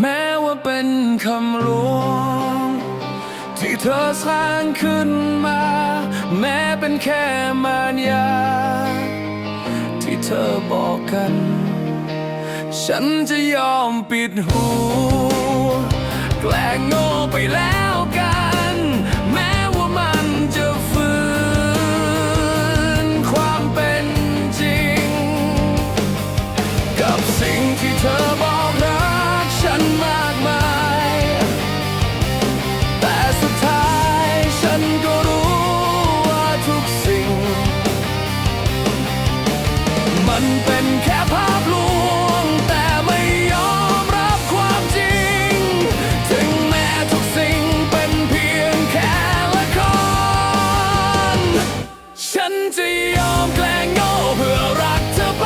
แม้ว่าเป็นคำลวง ที่เธอสร้างขึ้นมา แม้เป็นแค่มารยา ที่เธอบอกกัน ฉันจะยอมปิดหู แกล้งโง่ไปแล้ว มันเป็นแค่ภาพลวง แต่ไม่ยอมรับความจริง ถึงแม้ทุกสิ่งเป็นเพียงแค่ละคร ฉันจะยอมแกล้งโง่เพื่อรักเธอไป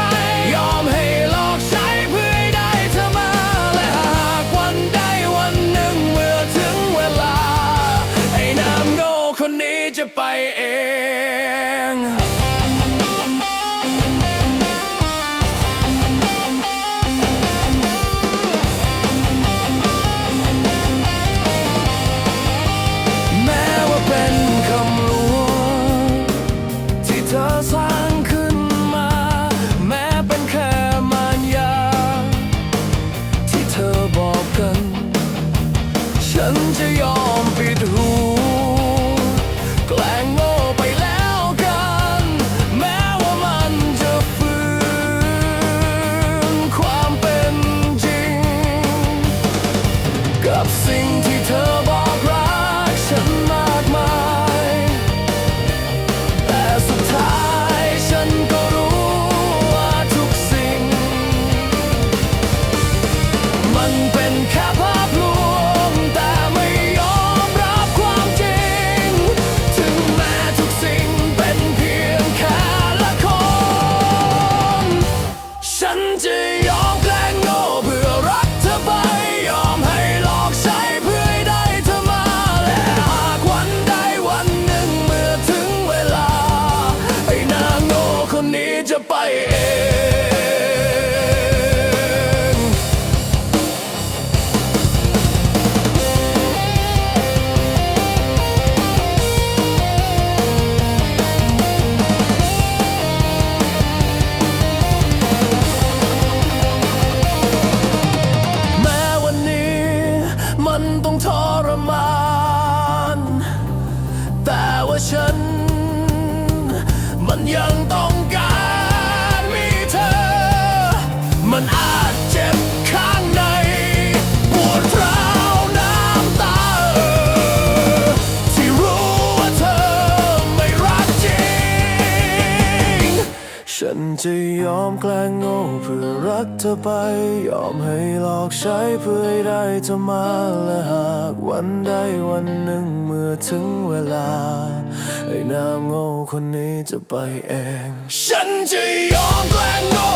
ยอมให้หลอกใช้เพื่อให้ได้เธอมา และหากวันใดวันหนึ่งเมื่อถึงเวลา ไอ้น้ำโง่คนนี้จะไปเอง มันต้องทรมาน แต่ว่าฉัน มันยังต้อง ยอมแกล้งโง่เพื่อรักเธอไป ยอมให้หลอกใช้เพื่อให้ได้เธอมาและหากวันใดวันหนึ่งเมื่อถึงเวลา ไอ้น้ำโง่คนนี้จะไปเอง ฉันจะยอมแกล้งโง่